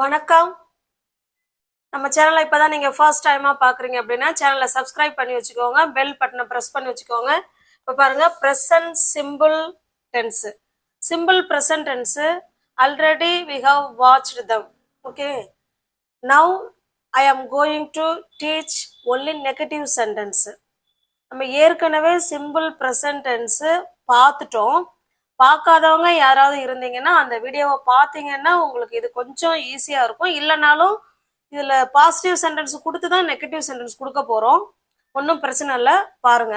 வணக்கம். நம்ம சேனலை இப்போதான் நீங்கள் ஃபர்ஸ்ட் டைமாக பார்க்குறீங்க அப்படின்னா சேனலை சப்ஸ்கிரைப் பண்ணி வச்சுக்கோங்க. பெல் பட்டனை ப்ரெஸ் பண்ணி வச்சுக்கோங்க. இப்போ பாருங்கள் present simple tense simple present tense already we have watched them okay now I am going to teach only negative sentence நம்ம ஏற்கனவே சிம்பிள் ப்ரெசன்ட் டென்ஸு பார்த்துட்டோம். பார்க்காதவங்க யாராவது இருந்தீங்கன்னா அந்த வீடியோவை பார்த்தீங்கன்னா உங்களுக்கு இது கொஞ்சம் ஈஸியாக இருக்கும். இல்லைனாலும் இதில் பாசிட்டிவ் சென்டென்ஸ் கொடுத்து தான் நெகட்டிவ் சென்டென்ஸ் கொடுக்க போகிறோம் ஒன்றும் பிரச்சனை இல்லை. பாருங்க.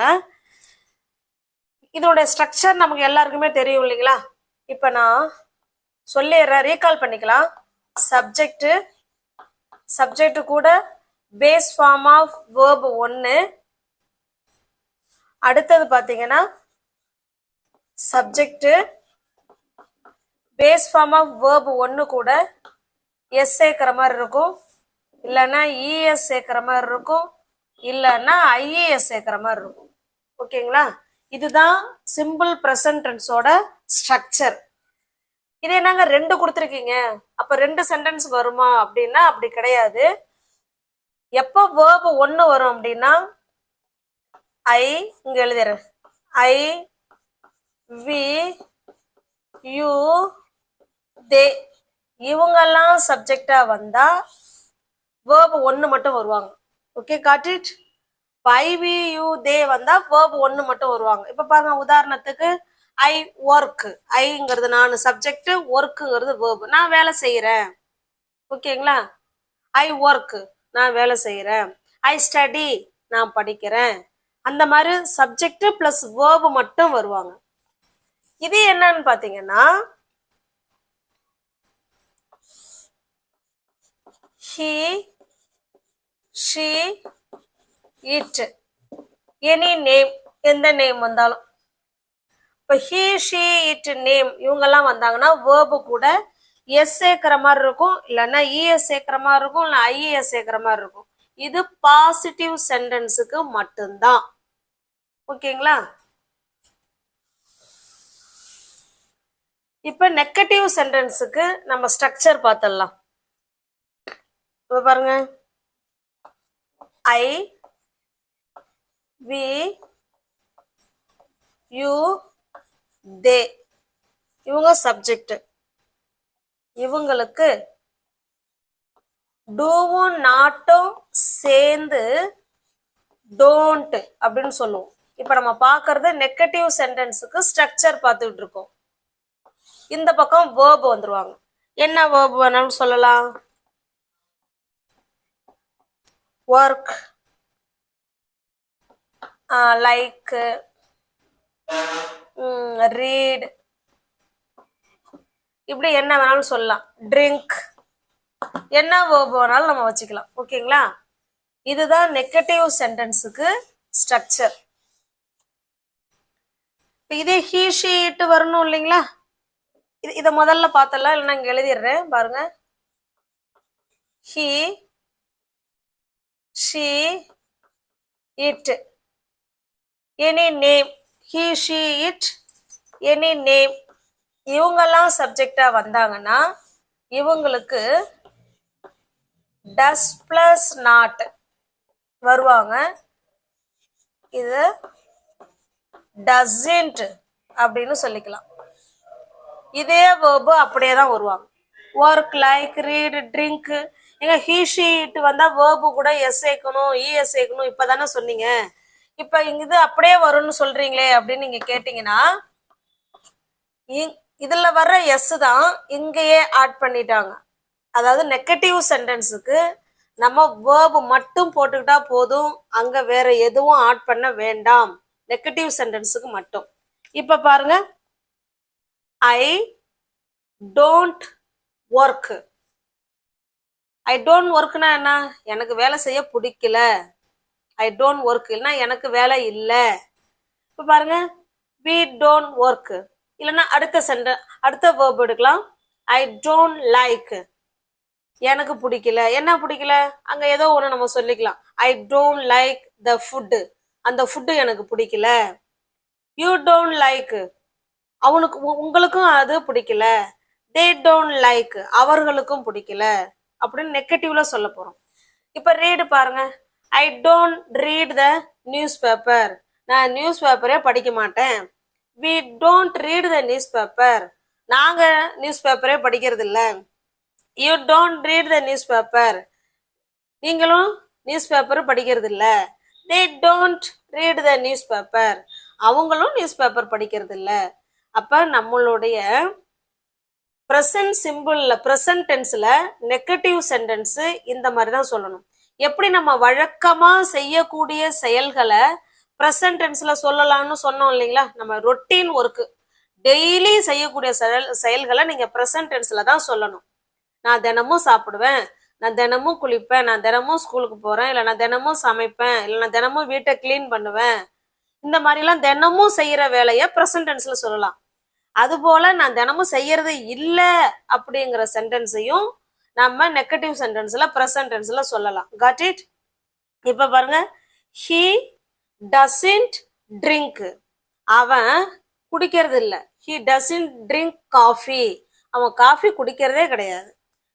இதோட ஸ்ட்ரக்சர் நமக்கு எல்லாருக்குமே தெரியும் இல்லைங்களா? இப்போ நான் சொல்லிடுறேன். ரீகால் பண்ணிக்கலாம். சப்ஜெக்டு சப்ஜெக்ட் கூட பேஸ் ஃபார்ம் ஆஃப் வேர்ப் ஒன்று அடுத்தது பார்த்தீங்கன்னா subject base form of verb ஒன்று கூட எஸ் சேர்க்குற மாதிரி இருக்கும். இல்லைன்னா இஎஸ் சேர்க்குற மாதிரி இருக்கும். இல்லைன்னா ஐஏஎஸ் சேர்க்குற மாதிரி இருக்கும். ஓகேங்களா? இதுதான் சிம்பிள் ப்ரெசன்டென்ஸோட ஸ்ட்ரக்சர் இதே நாங்கள் ரெண்டு கொடுத்துருக்கீங்க. அப்போ ரெண்டு சென்டென்ஸ் வருமா அப்படின்னா அப்படி கிடையாது. எப்போ வேர்ப் ஒன்று வரும் அப்படின்னா ஐ இங்கே எழுதிடுறேன். I we you they. இவங்கெல்லாம் சப்ஜெக்டா வந்தா வேர்ப் ஒன்று மட்டும் வருவாங்க. Okay got it I we you they வந்தா வேர்ப் ஒன்று மட்டும் வருவாங்க. இப்போ பாருங்க உதாரணத்துக்கு ஐ ஒர்க் ஐங்கிறது நான் சப்ஜெக்ட் ஒர்க்குங்கிறது வேர்ப் நான் வேலை செய்கிறேன் ஓகேங்களா ஐ ஒர்க் நான் வேலை செய்கிறேன் ஐ ஸ்டடி நான் படிக்கிறேன். அந்த மாதிரி சப்ஜெக்ட் ப்ளஸ் வேர்பு மட்டும் வருவாங்க. இது என்னன்னு பாத்தீங்கன்னா he she it. Any name எந்த நேம் வந்தாலும். இப்போ ஹி ஷி இட் நேம் இவங்கெல்லாம் வந்தாங்கன்னா வேர்பு கூட எஸ் சேர்க்கிற மாதிரி இருக்கும் இல்லைன்னா e இஎஸ் சேர்க்கிற மாதிரி இருக்கும் இல்லை ஐஏஎஸ் சேர்க்கிற மாதிரி இருக்கும். இது பாசிட்டிவ் சென்டென்ஸுக்கு மட்டும்தான். ஓகேங்களா? இப்போ நெகட்டிவ் சென்டென்ஸுக்கு நம்ம ஸ்ட்ரக்சர் பார்த்துடலாம் இப்போ பாருங்க. ஐ வி யூ தே இவங்க சப்ஜெக்ட் இவங்களுக்கு டூவும் நாட்டும் சேர்ந்து டோன்ட் அப்படின்னு சொல்லுவோம். இப்ப நம்ம பார்க்கறது நெகட்டிவ் சென்டென்ஸுக்கு ஸ்ட்ரக்சர் பார்த்துட்டு இருக்கோம். இந்த பக்கம் வேர்ப் வந்துருவாங்க. என்ன வேர்ப் வேணாலும் சொல்லலாம். ஒர்க் லைக் ரீட் இப்படி என்ன வேணாலும் சொல்லலாம். ட்ரிங்க் என்ன வேர்ப் வேணாலும் நம்ம வச்சுக்கலாம். ஓகேங்களா? இதுதான் நெகட்டிவ் சென்டென்ஸுக்கு ஸ்ட்ரக்சர் இதே ஹீ ஷீட்டு வரணும் இல்லைங்களா? இது இதை முதல்ல பார்த்தலாம் இல்லை நான் எழுதிடுறேன். பாருங்க. He she it any name he she it any name இவங்கெல்லாம் சப்ஜெக்டா வந்தாங்கன்னா இவங்களுக்கு டஸ் பிளஸ் நாட் வருவாங்க. இது டசன்ட் அப்படின்னு சொல்லிக்கலாம். இதே வேர்பு அப்படியே தான் வருவாங்க ஒர்க் லைக் ரீடு ட்ரிங்க்கு எங்க ஹீ ஷீட் வேர்பு கூட எஸ் சேர்க்கணும் e, இஎஸ் சேர்க்கணும் இப்பதானே சொன்னீங்க. இப்போ இங்க இது அப்படியே வரும்னு சொல்றீங்களே அப்படின்னு நீங்க கேட்டீங்கன்னா இ- இதுல வர்ற எஸ் தான் இங்கேயே ஆட் பண்ணிட்டாங்க. அதாவது நெகட்டிவ் சென்டென்ஸுக்கு நம்ம வேர்பு மட்டும் போட்டுக்கிட்டா போதும் அங்கே வேற எதுவும் ஆட் பண்ண வேண்டாம். நெகட்டிவ் சென்டென்ஸுக்கு மட்டும். இப்போ பாருங்கள் I don't work I don't ஒர்க்னா என்ன? எனக்கு வேலை செய்ய பிடிக்கல. ஐ டோன்ட் ஒர்க் இல்லைன்னா எனக்கு வேலை இல்லை. இப்போ பாருங்க. வி டோன்ட் ஒர்க் இல்லைன்னா அடுத்த சென்ட அடுத்த வேர்ப் எடுக்கலாம். ஐ டோன்ட் லைக் எனக்கு பிடிக்கல. என்ன பிடிக்கல? அங்க ஏதோ ஒன்று நம்ம சொல்லிக்கலாம். I don't like the food அந்த ஃபுட்டு எனக்கு பிடிக்கல. யூ டோன்ட் லைக் அவனுக்கு உ- உங்களுக்கும் அது பிடிக்கல. தே டோன்ட் லைக் அவர்களுக்கும் பிடிக்கல. அப்படின்னு நெகட்டிவ்ல சொல்ல போறோம். இப்ப ரீடு பாருங்க. I don't read the newspaper நான் நியூஸ் பேப்பரே படிக்க மாட்டேன். We don't read the newspaper நாங்க நியூஸ் பேப்பரே படிக்கிறது இல்ல. You don't read the newspaper நீங்களும் நியூஸ் பேப்பர் படிக்கிறது இல்ல. They don't read the newspaper அவங்களும் நியூஸ் பேப்பர் படிக்கிறது இல்லை. அப்போ நம்மளுடைய ப்ரெசன்ட் சிம்பிள்ல ப்ரெசன்ட் டென்ஸில் நெகட்டிவ் சென்டென்ஸு இந்த மாதிரி தான் சொல்லணும். எப்படி நம்ம வழக்கமா செய்யக்கூடிய செயல்களை ப்ரெசன்ட் டென்ஸ்ல சொல்லலாம்னு சொன்னோம் இல்லைங்களா? நம்ம ரொட்டீன் ஒர்க்கு டெய்லி செய்யக்கூடிய செயல் செயல்களை நீங்க ப்ரெசன்ட் டென்ஸ்ல தான் சொல்லணும். நான் தினமும் சாப்பிடுவேன் நான் தினமும் குளிப்பேன் நான் தினமும் ஸ்கூலுக்கு போறேன் இல்லை நான் தினமும் சமைப்பேன் இல்லை நான் தினமும் வீட்டை க்ளீன் பண்ணுவேன். இந்த மாதிரிலாம் தினமும் செய்யற வேலையை ப்ரெசன்ட் டென்ஸ்ல சொல்லலாம். அதுபோல நான் தினமும் செய்யறது இல்லை அப்படிங்கிற சென்டென்ஸையும் நம்ம நெகட்டிவ் சென்டென்ஸ்ல ப்ரெசன்ட் டென்ஸ்ல சொல்லலாம். காட் இட் இப்ப பாருங்க. ஹி டசின்ட் ட்ரிங்க் அவன் குடிக்கிறது இல்லை. ஹி டசின்ட் ட்ரிங்க் காஃபி அவன் காஃபி குடிக்கிறதே கிடையாது.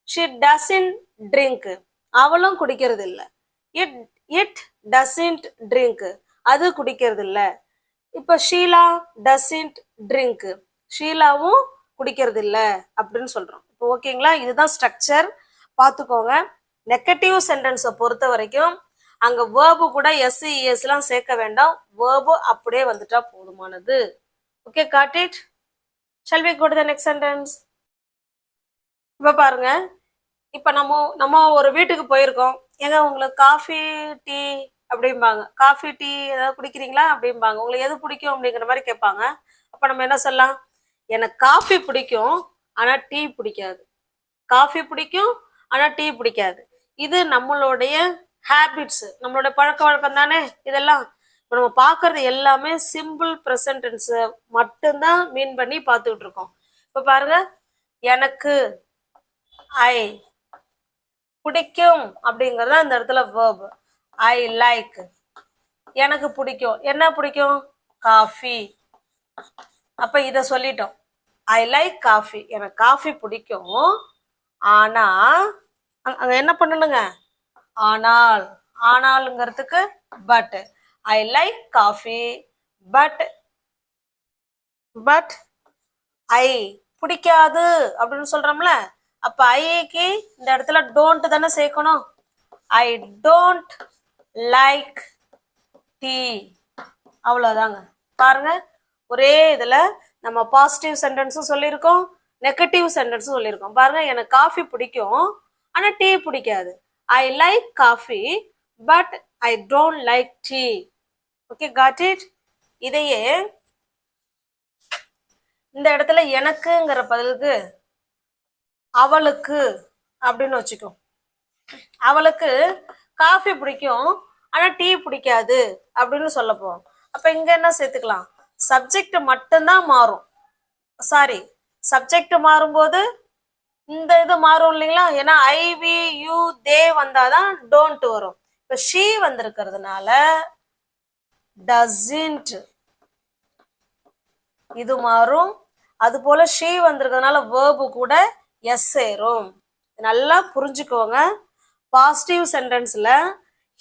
ஷி டசின்ட் ட்ரிங்க் அவளும் குடிக்கிறது இல்லை. இட் இட் டசின்ட் ட்ரிங்க் அது குடிக்கிறது இல்லை. இப்போ ஷீலா டசின்ட் ட்ரிங்க் ஷீலாவும் குடிக்கிறது இல்லை அப்படின்னு சொல்கிறோம் இப்போ ஓகேங்களா இதுதான் ஸ்ட்ரக்சர் பார்த்துக்கோங்க. நெகட்டிவ் சென்டென்ஸை பொறுத்த வரைக்கும் அங்கே வேர்பு கூட e, எஸ்இஎஸ்லாம் சேர்க்க வேண்டாம். வேர்பு அப்படியே வந்துட்டா போதுமானது. Okay got it shall we go to the next sentence இப்போ பாருங்க. இப்போ நம்ம நம்ம ஒரு வீட்டுக்கு போயிருக்கோம். ஏங்க உங்களுக்கு காஃபி டீ அப்படிம்பாங்க. காஃபி டீ ஏதாவது குடிக்கிறீங்களா அப்படிம்பாங்க. உங்களுக்கு எது பிடிக்கும் அப்படிங்கிற மாதிரி கேட்பாங்க. அப்போ நம்ம என்ன சொல்லலாம்? எனக்கு காஃபி பிடிக்கும் ஆனா டீ பிடிக்காது. காஃபி பிடிக்கும் ஆனா டீ பிடிக்காது. இது நம்மளுடைய ஹேபிட்ஸ் நம்மளோட பழக்க வழக்கம் தானே இதெல்லாம். இப்போ நம்ம பார்க்கறது எல்லாமே சிம்பிள் ப்ரெசன்டென்ஸ் மட்டும்தான் மீன் பண்ணி பார்த்துக்கிட்டு இருக்கோம். இப்போ பாருங்க எனக்கு ஐ பிடிக்கும் அப்படிங்கிறது அந்த இடத்துல வேர்ப் ஐ லைக் எனக்கு பிடிக்கும். என்ன பிடிக்கும்? காஃபி அப்ப இத சொல்லிட்டோம். ஐ லைக் காஃபி எனக்கு காஃபி பிடிக்கும். ஆனா அங்க என்ன பண்ணணுங்க? ஆனால் ஆனாலுங்கிறதுக்கு but I like coffee but but I பிடிக்காது அப்படின்னு சொல்றோம்ல அப்ப ஐக்கு இந்த இடத்துல டோன்ட் தானே சேர்க்கணும்? ஐ டோன்ட் லைக் டீ அவ்வளவுதாங்க. பாருங்க ஒரே இதுல நம்ம பாசிட்டிவ் சென்டென்ஸும் சொல்லியிருக்கோம் நெகட்டிவ் சென்டென்ஸும் சொல்லியிருக்கோம். பாருங்க எனக்கு காஃபி பிடிக்கும் ஆனால் டீ பிடிக்காது. I like coffee but I don't like tea okay got it இதையே இந்த இடத்துல எனக்குங்கிற பதிலுக்கு அவளுக்கு அப்படின்னு வச்சுக்கோ அவளுக்கு காஃபி பிடிக்கும் ஆனா டீ பிடிக்காது அப்படின்னு சொல்ல அப்போ அப்ப இங்க என்ன சேர்த்துக்கலாம்? சப்ஜெக்ட் மட்டும்தான் மாறும். சாரி சப்ஜெக்ட் மாறும்போது இந்த இது மாறும் இல்லைங்களா? ஏன்னா ஐ வி யூ தே வந்தாதான் டோன்ட் வரும். இப்ப ஷீ வந்திருக்கிறதுனால டசின்ட் இது மாறும். அது போல ஷீ வந்திருக்கிறதுனால வேர்பு கூட எஸ் சேரும். நல்லா புரிஞ்சுக்கோங்க. Positive சென்டென்ஸ்ல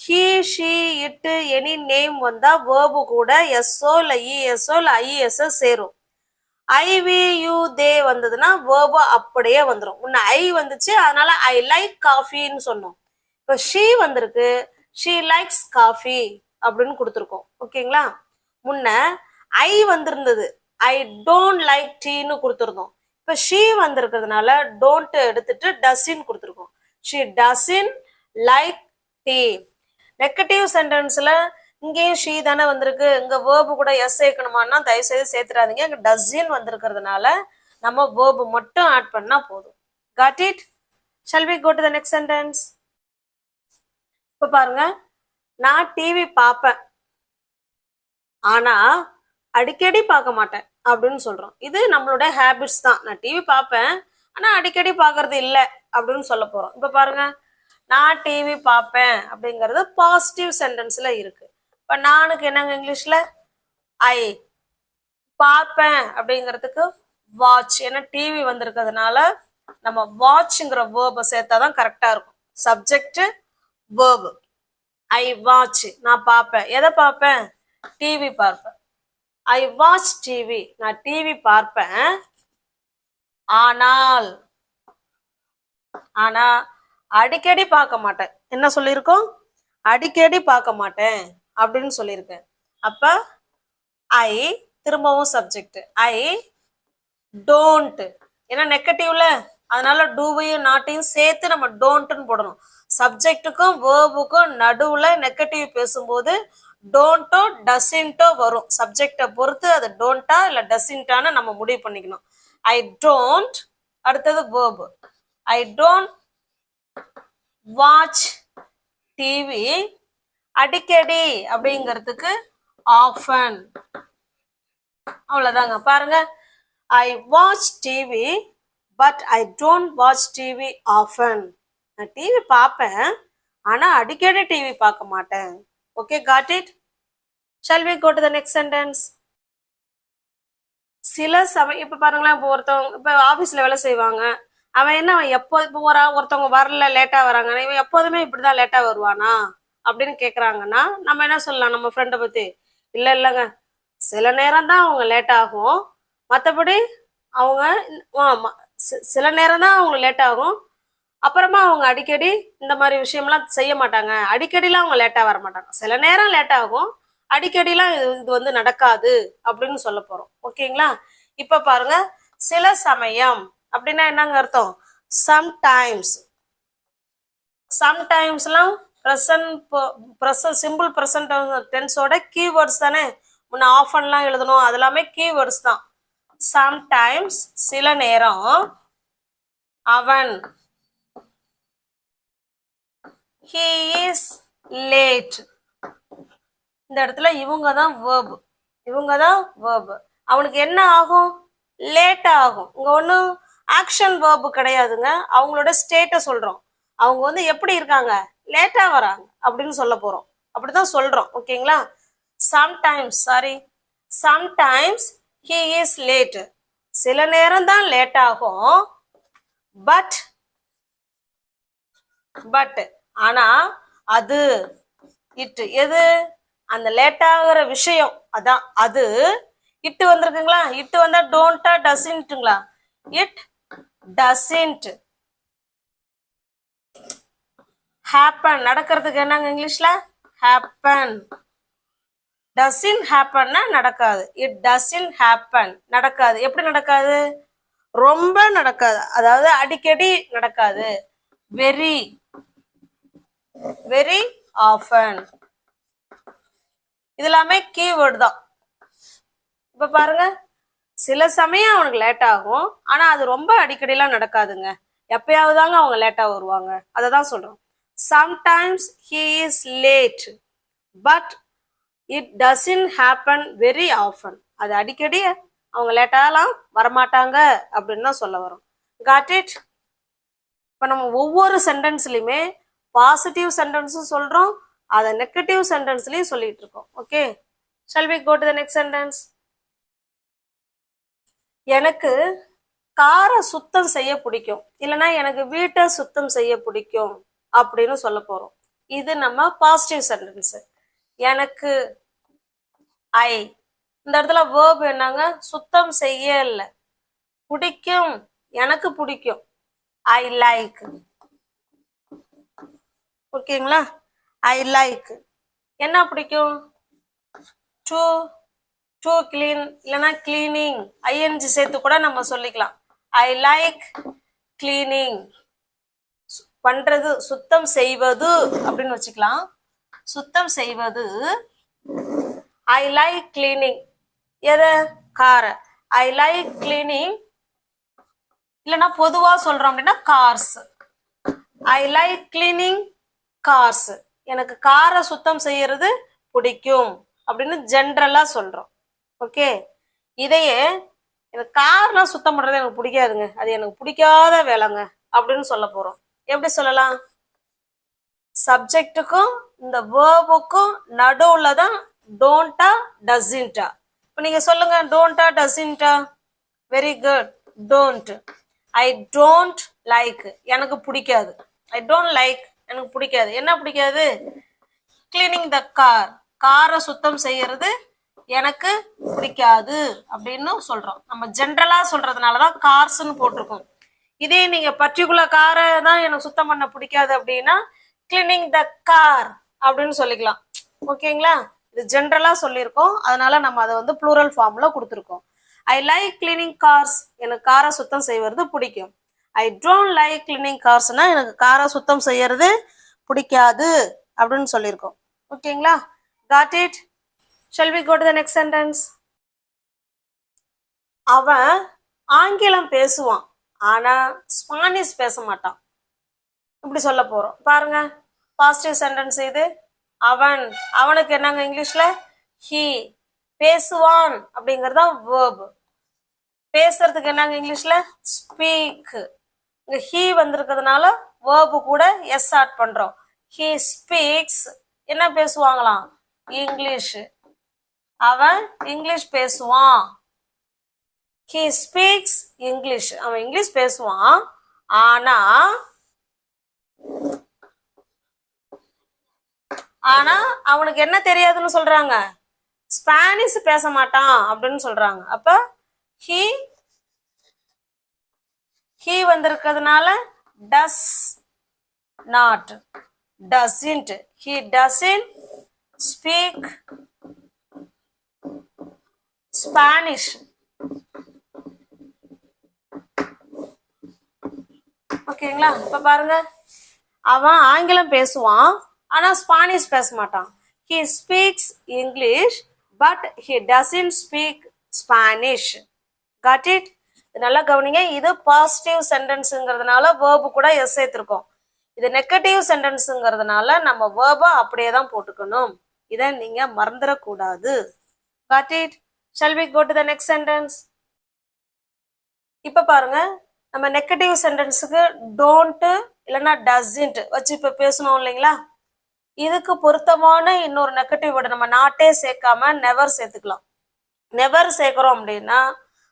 he she it any name வந்தா வேர்பு கூட எஸ்ஓ இல்ல இஎஸ்ஓ இல்ல ஐஎஸ்ஓ சேரும். ஐ வி யூ தே வந்ததுன்னா வேர்பு அப்படியே வந்துடும் முன்ன ஐ வந்துச்சு அதனால ஐ லைக் காஃபின்னு சொன்னோம். இப்போ ஷீ வந்திருக்கு. ஷீ லைக்ஸ் காஃபி அப்படின்னு கொடுத்துருக்கோம். ஓகேங்களா? முன்ன ஐ வந்திருந்தது. ஐ டோன்ட் லைக் டீன்னு கொடுத்துருந்தோம். இப்போ ஷீ வந்திருக்கிறதுனால டோன்ட் எடுத்துட்டு டசின் கொடுத்துருக்கோம். She doesn't like tea. Negative சென்டென்ஸ்ல இங்கேயும் ஷீ தானே வந்திருக்கு. இங்க வேர்பு கூட எஸ் சேர்க்கணுமான்னா தயவு செய்து சேர்த்துறாதீங்க இங்க டஸ்இன் வந்திருக்கிறதுனால நம்ம வேர்பு மட்டும் ஆட் பண்ணா போதும். Got it shall we go to the next sentence இப்ப பாருங்க. நான் டிவி பார்ப்பேன். ஆனா அடிக்கடி பார்க்க மாட்டேன் அப்படின்னு சொல்றோம். இது நம்மளோட ஹேபிட்ஸ் தான். நான் டிவி பார்ப்பேன். ஆனா அடிக்கடி பார்க்கறது இல்ல அப்படின்னு சொல்ல போறோம். இப்ப பாருங்க. நான் டிவி பார்ப்பேன் அப்படிங்கிறது பாசிட்டிவ் சென்டென்ஸ்ல இருக்கு. இப்ப நானுக்கு என்னங்க இங்கிலீஷ்ல? ஐ பார்ப்பேன் அப்படிங்கிறதுக்கு வாட்ச் ஏன்னா டிவி வந்திருக்கிறதுனால நம்ம வாட்ச்ங்கிற வேர்பை சேர்த்தாதான் கரெக்டா இருக்கும். சப்ஜெக்ட் வேர்பு ஐ வாட்ச் நான் பார்ப்பேன். எதை பார்ப்பேன்? டிவி பார்ப்பேன். ஐ வாட்ச் டிவி நான் டிவி பார்ப்பேன். ஆனால் ஆனா அடிக்கடி பார்க்க மாட்டேன். என்ன சொல்லியிருக்கோம்? அடிக்கடி பார்க்க மாட்டேன் அப்படின்னு சொல்லியிருக்கேன். அப்ப ஐ திரும்பவும் சப்ஜெக்ட் ஐ டோன்ட் ஏன்னா நெகட்டிவ்ல அதனால டூவையும் நாட்டையும் சேர்த்து நம்ம டோன்ட்னு போடணும். சப்ஜெக்ட்டுக்கும் வேர்புக்கும் நடுவுல நெகட்டிவ் பேசும்போது டோன்ட்டோ டசின்ட்டோ வரும். சப்ஜெக்டை பொறுத்து அது டோன்ட்டா இல்லை டசின்ட்டான்னு நம்ம முடிவு பண்ணிக்கணும். ஐ டோன்ட் அடுத்தது verb I don't watch TV அடிக்கடி அப்படிங்கிறதுக்கு ஆஃபன் அவ்வளவுதாங்க. பாருங்க. I watch TV but I don't watch TV often நான் டிவி பார்ப்பேன் ஆனால் அடிக்கடி டிவி பார்க்க மாட்டேன். Okay got it shall we go to the next sentence சில சமயம் இப்போ பாருங்களேன் இப்போ ஒருத்தவங்க இப்போ ஆஃபீஸில் வேலை செய்வாங்க. அவன் என்ன அவன் எப்போ இப்போ ஒருத்தவங்க வரல லேட்டா வராங்கன்னா இவன் எப்போதுமே இப்படிதான் லேட்டா வருவானா? அப்படின்னு கேக்குறாங்கன்னா நம்ம என்ன சொல்லலாம்? நம்ம ஃப்ரெண்டை பத்தி இல்ல இல்லைங்க. சில நேரம் தான் அவங்க லேட் ஆகும். மற்றபடி அவங்க சில நேரம் தான் அவங்க லேட் ஆகும். அப்புறமா அவங்க அடிக்கடி இந்த மாதிரி விஷயம்லாம் செய்ய மாட்டாங்க. அடிக்கடிலாம் அவங்க லேட்டாக வர மாட்டாங்க. சில நேரம் லேட் ஆகும். அடிக்கடிலாம் இது இது வந்து நடக்காது. அப்படின்னு சொல்ல போகிறோம் ஓகேங்களா? இப்போ பாருங்க. சில சமயம் அப்படின்னா என்னங்க அர்த்தம்? சம்டைம்ஸ் சம்டைம்ஸ்லாம் ப்ரெசன்ட் ப்ரெசன்ட் சிம்பிள் ப்ரெசன்ட் டென்ஸோட கீவேர்ட்ஸ் தானே? முன்ன ஆஃபன்லாம் எழுதணும். அது எல்லாமே கீவேர்ட்ஸ் தான். சம்டைம்ஸ் சில நேரம் அவன் ஹீ இஸ் லேட் இந்த இடத்துல இவங்க தான் வேர்பு இவங்க தான் வேர்பு அவனுக்கு என்ன ஆகும்? லேட் ஆகும். இங்க ஒன்றும் ஆக்ஷன் வேர்பு கிடையாதுங்க. அவங்களோட ஸ்டேட்டை சொல்கிறோம் அவங்க வந்து எப்படி இருக்காங்க? லேட்டாக வராங்க அப்படின்னு சொல்ல அப்படி அப்படிதான் சொல்கிறோம் ஓகேங்களா sometimes sorry sometimes he is late சில நேரம் தான் லேட் ஆகும். பட் பட் ஆனா அது இட்டு எது? அந்த லேட் ஆகிற விஷயம். அதான் அது. இட்டு வந்திருக்குங்களா? இட்டு வந்தா டோன்ட்டா டசின்ட்டுங்களா இட் டசன்ட் ஹேப்பன் நடக்கிறதுக்கு என்னங்க இங்கிலீஷ்ல? ஹேப்பன் டசின் ஹேப்பன்னா நடக்காது. இட் டசின் ஹேப்பன் நடக்காது. எப்படி நடக்காது? ரொம்ப நடக்காது. அதாவது அடிக்கடி நடக்காது. வெரி வெரி ஆஃபன் இது எல்லாமே கீவேர்டு தான். இப்ப பாருங்க. சில சமயம் அவனுக்கு லேட் ஆகும். ஆனா அது ரொம்ப அடிக்கடிலாம் நடக்காதுங்க. எப்பயாவது தாங்க அவங்க லேட்டா வருவாங்க. அதை தான் சொல்றோம். Sometimes he is late but it doesn't happen very often அது அடிக்கடி அவங்க லேட்டாலாம் வரமாட்டாங்க அப்படின்னு தான் சொல்ல வரோம். காட் இட் இப்போ நம்ம ஒவ்வொரு சென்டென்ஸ்லையுமே பாசிட்டிவ் சென்டென்ஸும் சொல்றோம். அதை நெகட்டிவ் சென்டென்ஸ்லையும் சொல்லிட்டு இருக்கோம். Okay shall we go to the next sentence எனக்கு காரை சுத்தம் செய்ய பிடிக்கும். இல்லைன்னா எனக்கு வீட்டை சுத்தம் செய்ய பிடிக்கும் அப்படின்னு சொல்ல போறோம். இது நம்ம பாசிட்டிவ் சென்டென்ஸ் எனக்கு ஐ இந்த இடத்துல வேர்ப் என்னங்க? சுத்தம் செய்ய இல்லை பிடிக்கும். எனக்கு பிடிக்கும். ஐ லைக் ஓகேங்களா ஐ லைக் என்ன பிடிக்கும்? டு டு கிளீன் இல்லைன்னா கிளீனிங் ஐஎன்ஜி சேர்த்து கூட நம்ம சொல்லிக்கலாம். ஐ லைக் கிளீனிங் பண்றது சுத்தம் செய்வது அப்படின்னு வச்சுக்கலாம். சுத்தம் செய்வது ஐ லைக் கிளீனிங் எதை? காரை ஐ லைக் கிளீனிங் இல்லைன்னா பொதுவா சொல்றோம் அப்படின்னா cars I like cleaning cars எனக்கு காரை சுத்தம் செய்யறது பிடிக்கும் அப்படின்னு ஜென்ரலா சொல்றோம். ஓகே இதையே இந்த கார்லாம் சுத்தம் பண்றது எனக்கு பிடிக்காதுங்க. அது எனக்கு பிடிக்காத வேலைங்க அப்படின்னு சொல்ல போறோம். எப்படி சொல்லலாம்? சப்ஜெக்ட்டுக்கும் இந்த வேர்புக்கும் நடுவுல தான் டோன்ட்டா டசின்ட்டா இப்போ நீங்க சொல்லுங்க டோன்ட்டா டசின்ட்டா very good don't I don't like எனக்கு பிடிக்காது. ஐ டோன்ட் லைக் எனக்கு பிடிக்காது. என்ன பிடிக்காது? கிளீனிங் த கார் காரை சுத்தம் செய்யறது எனக்கு பிடிக்காது அப்படின்னு சொல்றோம். நம்ம ஜென்ரலா சொல்றதுனாலதான் தான் போட்டிருக்கோம். இதே நீங்க பர்டிகுலர் காரை தான் எனக்கு சுத்தம் பண்ண பிடிக்காது அப்படின்னா கிளீனிங் த கார் அப்படின்னு சொல்லிக்கலாம். ஓகேங்களா இது ஜென்ரலா சொல்லியிருக்கோம். அதனால நம்ம அதை வந்து ப்ளூரல் ஃபார்ம்ல கொடுத்துருக்கோம். ஐ லைக் கிளீனிங் கார்ஸ் எனக்கு காரை சுத்தம் செய்வது பிடிக்கும். ஐ டோன்ட் லைக் கிளீனிங் கார்ஸ்னா எனக்கு காரை சுத்தம் செய்யறது பிடிக்காது அப்படின்னு சொல்லியிருக்கோம். ஓகேங்களா got it shall we go to the next sentence அவன் ஆங்கிலம் பேசுவான் ஆனா ஸ்பானிஷ் பேச மாட்டான். இப்படி சொல்ல போறோம். பாருங்க பாசிட்டிவ் சென்டென்ஸ் இது. அவன் அவனுக்கு என்னங்க இங்கிலீஷ்ல? ஹி பேசுவான் அப்படிங்கறது வேர்ப் பேசுறதுக்கு என்னங்க இங்கிலீஷ்ல? ஸ்பீக் இங்க ஹீ வந்திருக்கிறதுனால வேர்பு கூட எஸ் ஆட் பண்றோம். ஹீ ஸ்பீக்ஸ் என்ன பேசுவாங்களாம்? இங்கிலீஷ். அவன் இங்கிலீஷ் பேசுவான். ஹீ ஸ்பீக்ஸ் இங்கிலீஷ் அவன் இங்கிலீஷ் பேசுவான். ஆனா ஆனா அவனுக்கு என்ன தெரியாதுன்னு சொல்றாங்க. ஸ்பானிஷ் பேச மாட்டான் அப்படின்னு சொல்றாங்க. அப்ப he he வந்திருக்கிறதுனால does not doesn't he doesn't speak Spanish ஓகேங்களா இப்ப பாருங்க. அவன் ஆங்கிலம் பேசுவான் ஆனா ஸ்பானிஷ் பேச மாட்டான். He speaks English but he doesn't speak Spanish got it நல்லா கவனிங்க. இது பாசிட்டிவ் சென்டென்ஸுங்கிறதுனால வேர்பு கூட எஸ் சேர்த்துருக்கோம். இது நெகட்டிவ் சென்டென்ஸுங்கிறதுனால நம்ம வேர்பை அப்படியே தான் போட்டுக்கணும். இதை நீங்க மறந்துடக்கூடாது. Got it shall we go to the next sentence இப்போ பாருங்க நம்ம நெகட்டிவ் சென்டென்ஸுக்கு டோன்ட்டு இல்லைன்னா டஸ்இன்ட் வச்சு இப்போ பேசணும் இல்லைங்களா? இதுக்கு பொருத்தமான இன்னொரு நெகட்டிவ் வேர்டு நம்ம நாட்டே சேர்க்காம நெவர் சேர்த்துக்கலாம். நெவர் சேர்க்குறோம் அப்படின்னா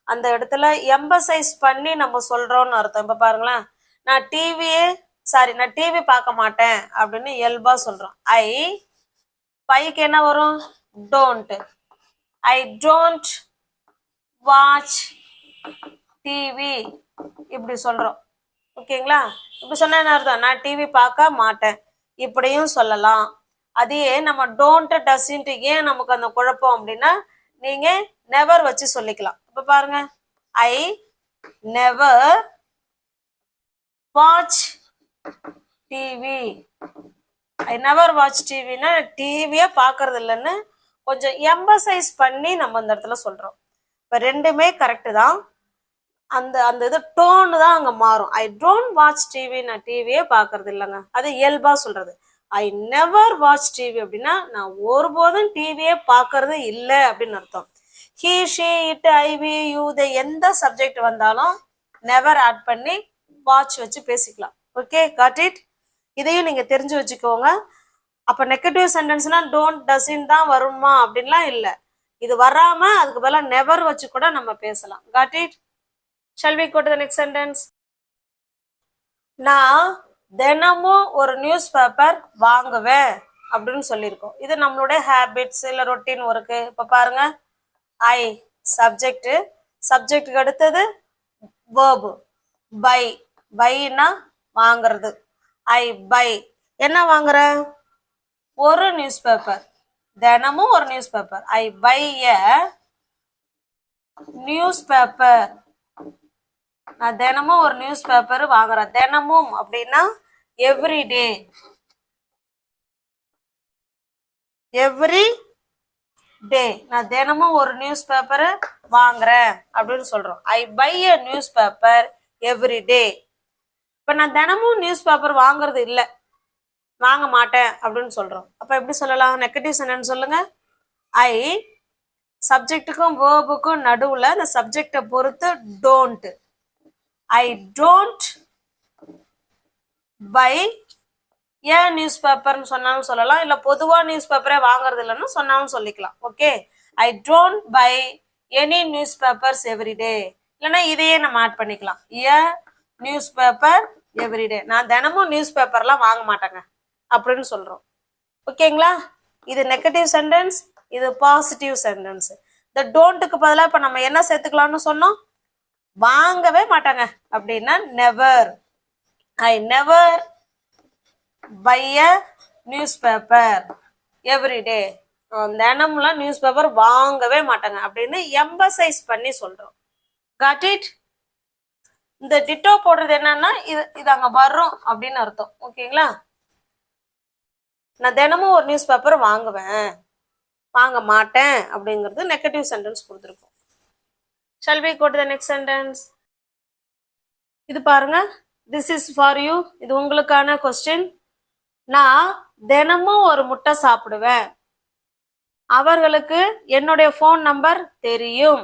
அந்த இடத்துல எம்பசைஸ் பண்ணி நம்ம சொல்றோம்னு அர்த்தம். இப்போ பாருங்களேன் நான் டிவியே சாரி நான் டிவி பார்க்க மாட்டேன் அப்படின்னு இயல்பா சொல்றோம். ஐ பைக்கு என்ன வரும்? Don't I don't watch TV இப்படி சொல்றோம். ஓகேங்களா? இப்படி சொன்னா என்ன அர்த்தம்? நான் டிவி பார்க்க மாட்டேன். இப்படியும் சொல்லலாம். அதே நம்ம டோன்ட் டசின்ட்டு ஏன் நமக்கு அந்த குழப்பம் அப்படின்னா நீங்க நெவர் வச்சு சொல்லிக்கலாம். இப்ப பாருங்க. I never watch TV I never watch டிவின்னா டிவியே பார்க்கறது இல்லைன்னு கொஞ்சம் எம்பசைஸ் பண்ணி நம்ம அந்த இடத்துல சொல்றோம். இப்போ ரெண்டுமே கரெக்டு தான். அந்த அந்த இது டோன் தான் அங்கே மாறும். ஐ டோன்ட் வாட்ச் டிவி நான் டிவியே பார்க்கறது இல்லைங்க. அது இயல்பாக சொல்றது. ஐ நெவர் வாட்ச் டிவி அப்படின்னா நான் ஒருபோதும் டிவியே பார்க்கறது இல்லை அப்படின்னு அர்த்தம். He she it I we you they எந்த சப்ஜெக்ட் வந்தாலும் நெவர் ஆட் பண்ணி வாட்ச் வச்சு பேசிக்கலாம். ஓகே காட் இட் இதையும் நீங்கள் தெரிஞ்சு வச்சுக்கோங்க. அப்ப நெகட்டிவ் சென்டென்ஸ்னா டோன்ட் டசின் தான் வருமா அப்படின்லாம் இல்லை. இது வராம அதுக்கு பதிலாக நெவர் வச்சு கூட நம்ம பேசலாம். Got it shall we go to the next sentence நான் தினமும் ஒரு நியூஸ் பேப்பர் வாங்குவேன் அப்படின்னு சொல்லியிருக்கோம். இது நம்மளுடைய ஹேபிட்ஸ் இல்லை ரொட்டீன் ஒர்க்கு இப்போ பாருங்க. ஐ சப்ஜெக்ட் சப்ஜெக்டுக்கு அடுத்தது வேர்பு பை பைனா வாங்குறது. ஐ பை என்ன வாங்குறேன் ஒரு நியூஸ் பேப்பர் தினமும் ஒரு newspaper I buy a newspaper நான் தினமும் ஒரு நியூஸ் பேப்பர் வாங்குறேன். தினமும் அப்படின்னா எவ்ரி டே எவ்ரி டே நான் தினமும் ஒரு நியூஸ் பேப்பர் வாங்குறேன் அப்படின்னு சொல்றோம். I buy a newspaper every day இப்போ நான் தினமும் நியூஸ் பேப்பர் வாங்குறது இல்லை. வாங்க மாட்டேன் அப்படின்னு சொல்றோம். அப்ப எப்படி சொல்லலாம்? நெகட்டிவ் என்னன்னு சொல்லுங்க. ஐ சப்ஜெக்ட்டுக்கும் வேர்புக்கும் நடுவுல அந்த சப்ஜெக்டை பொறுத்து don't I don't buy an news பேப்பர்னு சொன்னாலும் சொல்லலாம். இல்ல பொதுவா நியூஸ் பேப்பரே வாங்குறது இல்லைன்னு சொன்னாலும் சொல்லிக்கலாம். Okay I don't buy any newspapers every day இல்லைன்னா இதையே நம்ம ஆட் பண்ணிக்கலாம். ஏ நியூஸ் பேப்பர் எவ்ரிடே நான் தினமும் நியூஸ் பேப்பர்லாம் வாங்க மாட்டேங்க. அப்படின்னு சொல்றோம். ஓகேங்களா? இது நெகட்டிவ் சென்டென்ஸ் இது பாசிட்டிவ் சென்டென்ஸ் இந்த டோன்ட்டுக்கு பதிலாக இப்போ நம்ம என்ன சேர்த்துக்கலாம்னு சொன்னோம்? வாங்கவே மாட்டாங்க. அப்படின்னா never I never buy a newspaper everyday தினம்லாம் newspaper வாங்கவே மாட்டாங்க. அப்படின்னு எம்பசைஸ் பண்ணி சொல்றோம். காட் இட் இந்த டிட்டோ போடுறது என்னன்னா இது இது அங்கே வரும் அப்படின்னு அர்த்தம். ஓகேங்களா? நான் தினமும் ஒரு நியூஸ் பேப்பர் வாங்குவேன். வாங்க மாட்டேன் அப்படிங்கிறது நெகட்டிவ் சென்டென்ஸ் கொடுத்துருக்கோம். Shall we go to the next sentence இது பாருங்க. திஸ் இஸ் ஃபார் யூ இது உங்களுக்கான கொஸ்டின் நான் தினமும் ஒரு முட்டை சாப்பிடுவேன். அவர்களுக்கு என்னுடைய ஃபோன் நம்பர் தெரியும்.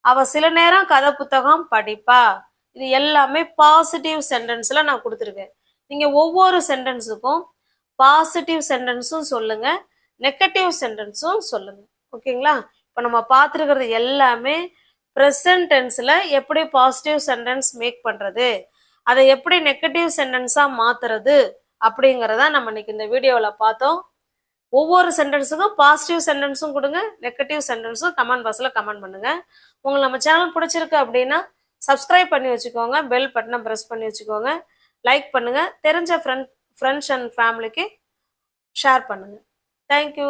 அவ சில நேரம் கதை புத்தகம் படிப்பா. இது எல்லாமே பாசிட்டிவ் சென்டென்ஸ்ல நான் கொடுத்துருக்கேன். நீங்க ஒவ்வொரு சென்டென்ஸுக்கும் பாசிட்டிவ் சென்டென்ஸும் சொல்லுங்க நெகட்டிவ் சென்டென்ஸும் சொல்லுங்க. ஓகேங்களா? இப்போ நம்ம பார்த்துருக்கிறது எல்லாமே ப்ரெசன்ட் டென்ஸில் எப்படி பாசிட்டிவ் சென்டென்ஸ் மேக் பண்ணுறது அதை எப்படி நெகட்டிவ் சென்டென்ஸாக மாற்றுறது அப்படிங்கிறத நம்ம இன்னைக்கு இந்த வீடியோவில் பார்த்தோம். ஒவ்வொரு சென்டென்ஸுக்கும் பாசிட்டிவ் சென்டென்ஸும் கொடுங்க நெகட்டிவ் சென்டென்ஸும் கமெண்ட் பாக்ஸில் கமெண்ட் பண்ணுங்க. உங்களுக்கு நம்ம சேனல் பிடிச்சிருக்கு அப்படின்னா சப்ஸ்கிரைப் பண்ணி வச்சுக்கோங்க பெல் பட்டனை ப்ரெஸ் பண்ணி வச்சுக்கோங்க. லைக் பண்ணுங்கள் தெரிஞ்ச ஃப்ரெண்ட் ஃப்ரெண்ட்ஸ் அண்ட் ஃபேமிலிக்கு ஷேர் பண்ணுங்கள் தேங்க்யூ